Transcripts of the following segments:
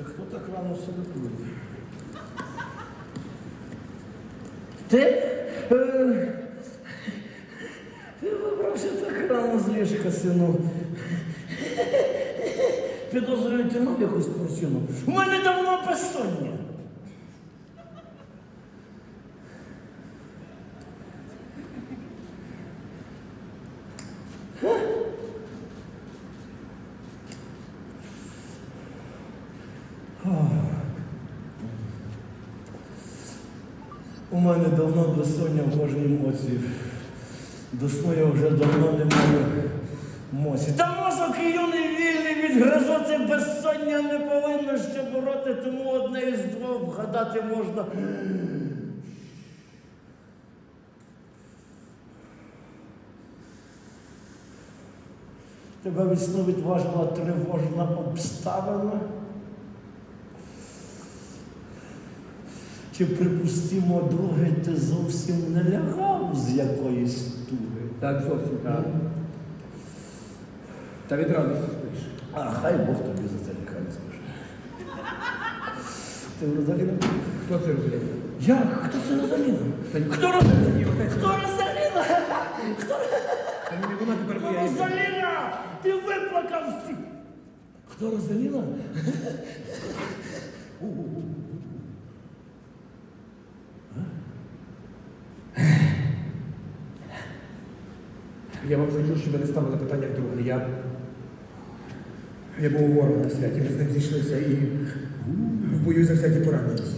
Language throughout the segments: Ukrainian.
Це хто так рано салютує? Ти? Е, Ти вибрався так рано з ліжка, сину. Підозрюю, ти якусь причину. У мене давно безсоння. У мене давно безсоння в кожній моці. До сну я вже давно не маю моці. Та мозок і юний вільний від гризоти безсоння не повинно ще бороти, тому одне із двох вгадати можна. Тебе від сну відважила тривожна обставина. Чи припустимо, друге, ти зовсім не лягав з якоїсь туги? Так, зовсім так. Та від радості спиш. А хай Бог тобі за це нехай не скаже. Ти Розаліна? Хто це розуміє? Як? Хто це Розаліна? Хто Розаліна? Хто Розаліна? Хто. Розаліна? Ти виплакав всіх. Хто Розаліна? Я вам скажу, що ви не ставили питання вдруге. Я, я був у ворога на святі, ми з ним зійшлися і в бою за святі поранились.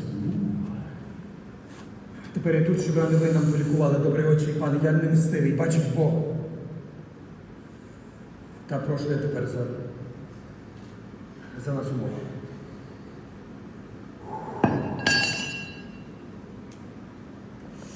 Тепер я тут, щоб ви нам полікували добрий очі, пане, я не мстивий, бачив Бог. Та прошу я тепер за, за нас умови.